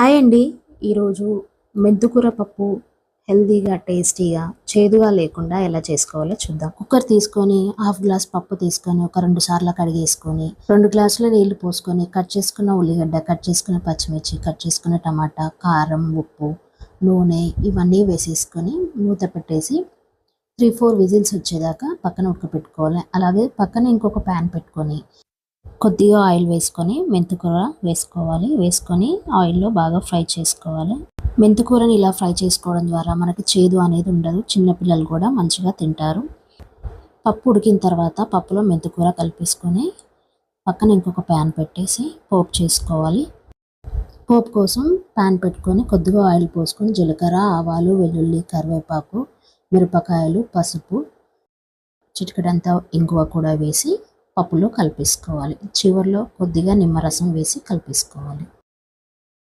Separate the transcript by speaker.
Speaker 1: Hi అండి. ఈరోజు మెంతుకూర పప్పు హెల్దీగా టేస్టీగా చేదుగా లేకుండా ఎలా చేసుకోవాలో చూద్దాం. కుక్కర్ తీసుకొని హాఫ్ గ్లాస్ పప్పు తీసుకొని ఒక రెండు సార్లు కడిగేసుకొని రెండు గ్లాసుల నీళ్ళు పోసుకొని కట్ చేసుకున్న ఉల్లిగడ్డ కట్ చేసుకున్న పచ్చిమిర్చి కట్ చేసుకున్న టమాటా కారం ఉప్పు నూనె ఇవన్నీ వేసేసుకొని మూత పెట్టేసి త్రీ ఫోర్ విజిల్స్ వచ్చేదాకా పక్కన ఉడకపెట్టుకోవాలి. అలాగే పక్కన ఇంకొక ప్యాన్ పెట్టుకొని కొద్దిగా ఆయిల్ వేసుకొని మెంతికూర వేసుకోవాలి. వేసుకొని ఆయిల్లో బాగా ఫ్రై చేసుకోవాలి. మెంతికూరని ఇలా ఫ్రై చేసుకోవడం ద్వారా మనకి చేదు అనేది ఉండదు. చిన్నపిల్లలు కూడా మంచిగా తింటారు. పప్పు ఉడికిన తర్వాత పప్పులో మెంతికూర కలిపేసుకొని పక్కన ఇంకొక ప్యాన్ పెట్టేసి పోపు చేసుకోవాలి. పోపు కోసం ప్యాన్ పెట్టుకొని కొద్దిగా ఆయిల్ పోసుకొని జీలకర్ర ఆవాలు వెల్లుల్లి కరివేపాకు మిరపకాయలు పసుపు చిటికడంతా ఇంగువ కూడా వేసి పప్పులో కలిపేసుకోవాలి. చివరిలో కొద్దిగా నిమ్మరసం వేసి కలిపేసుకోవాలి.